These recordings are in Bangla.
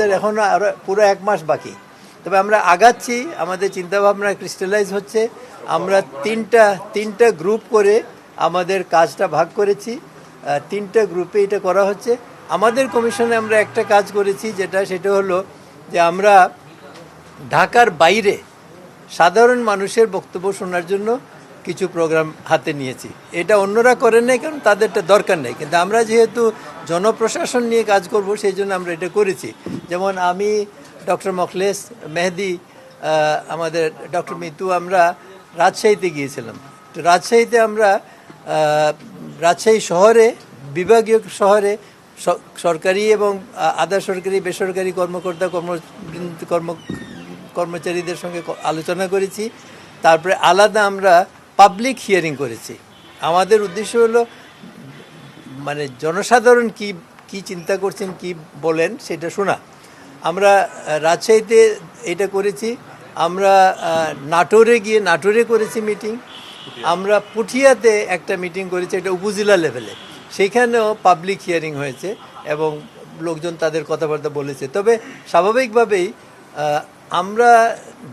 এখনও আরও পুরো এক মাস বাকি। তবে আমরা আগাচ্ছি, আমাদের চিন্তাভাবনা ক্রিস্টালাইজ হচ্ছে। আমরা তিনটা তিনটা গ্রুপ করে আমাদের কাজটা ভাগ করেছি। তিনটা গ্রুপে এটা করা হচ্ছে। আমাদের কমিশনে আমরা একটা কাজ করেছি যেটা, সেটা হলো যে আমরা ঢাকার বাইরে সাধারণ মানুষের বক্তব্য শোনার জন্য কিছু প্রোগ্রাম হাতে নিয়েছি। এটা অন্যরা করেন নাই, কারণ তাদেরটা দরকার নেই। কিন্তু আমরা যেহেতু জনপ্রশাসন নিয়ে কাজ করব, সেই জন্য আমরা এটা করেছি। যেমন আমি, ডক্টর মখলেস, মেহেদি আমাদের ডক্টর মিতু, আমরা রাজশাহীতে গিয়েছিলাম। তো রাজশাহীতে আমরা রাজশাহী শহরে, বিভাগীয় শহরে সরকারি এবং আধা সরকারি, বেসরকারি কর্মকর্তা কর্ম কর্ম, কর্মচারীদের সঙ্গে আলোচনা করেছি। তারপরে আলাদা আমরা পাবলিক হিয়ারিং করেছি। আমাদের উদ্দেশ্য হলো মানে জনসাধারণ কি কি চিন্তা করছেন কি বলেন সেটা শোনা। আমরা রাজশাহীতে এটা করেছি আমরা নাটোরে গিয়ে নাটোরে করেছি মিটিং আমরা পুঠিয়াতে একটা মিটিং করেছি এটা উপজেলা লেভেলে সেখানেও পাবলিক হিয়ারিং হয়েছে এবং লোকজন তাদের কথাবার্তা বলেছে। তবে স্বাভাবিকভাবেই আমরা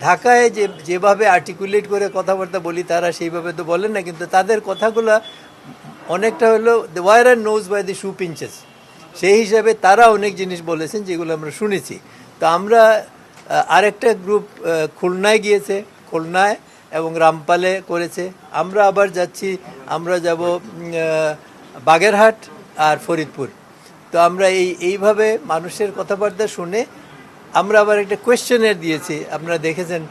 ঢাকায় যে, যেভাবে আর্টিকুলেট করে কথাবার্তা বলি, তারা সেইভাবে তো বলেন না, কিন্তু তাদের কথাগুলো অনেকটা হলো the wearer knows by the shoe pinches সেই হিসাবে তারা অনেক জিনিস বলেছেন, যেগুলো আমরা শুনেছি। তো আমরা আরেকটা গ্রুপ খুলনায় গিয়েছে, খুলনায় এবং রামপালে করেছে। আমরা আবার যাচ্ছি, আমরা যাব বাগেরহাট আর ফরিদপুর। তো আমরা এই, এইভাবে মানুষের কথাবার্তা শুনে আমরা আবার একটা কোয়েশ্চেনের দিয়েছি। আপনারা দেখেছেন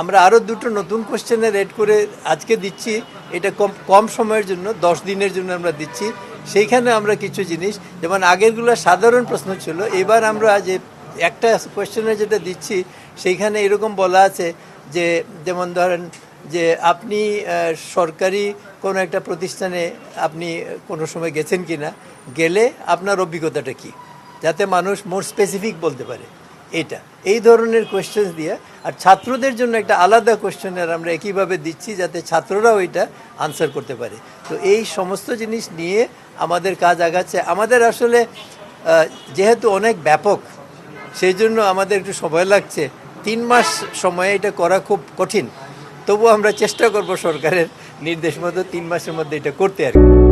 আমরা আরও দুটো নতুন কোয়েশ্চেনের এড করে আজকে দিচ্ছি। এটা কম কম সময়ের জন্য, দশ দিনের জন্য আমরা দিচ্ছি। সেইখানে আমরা কিছু জিনিস, যেমন আগেরগুলো সাধারণ প্রশ্ন ছিল, এবার আমরা যে একটা কোয়েশ্চেনের যেটা দিচ্ছি, সেইখানে এরকম বলা আছে যে, যেমন ধরেন যে, আপনি সরকারি কোনো একটা প্রতিষ্ঠানে আপনি কোনো সময় গেছেন কি না গেলে আপনার অভিজ্ঞতাটা কী? যাতে মানুষ মোর স্পেসিফিক বলতে পারে। এটা। এই ধরনের কোয়েশ্চেন দিয়ে, আর ছাত্রদের জন্য একটা আলাদা কোয়েশ্চেনের আমরা একইভাবে দিচ্ছি যাতে ছাত্ররাও এটা আনসার করতে পারে। তো এই সমস্ত জিনিস নিয়ে আমাদের কাজ আগাচ্ছে। আমাদের আসলে যেহেতু অনেক ব্যাপক, সেই জন্য আমাদের একটু সময় লাগছে। তিন মাস সময়ে এটা করা খুব কঠিন। তবু আমরা চেষ্টা করব সরকারের নির্দেশ মতো তিন মাসের মধ্যে এটা করতে আর কি।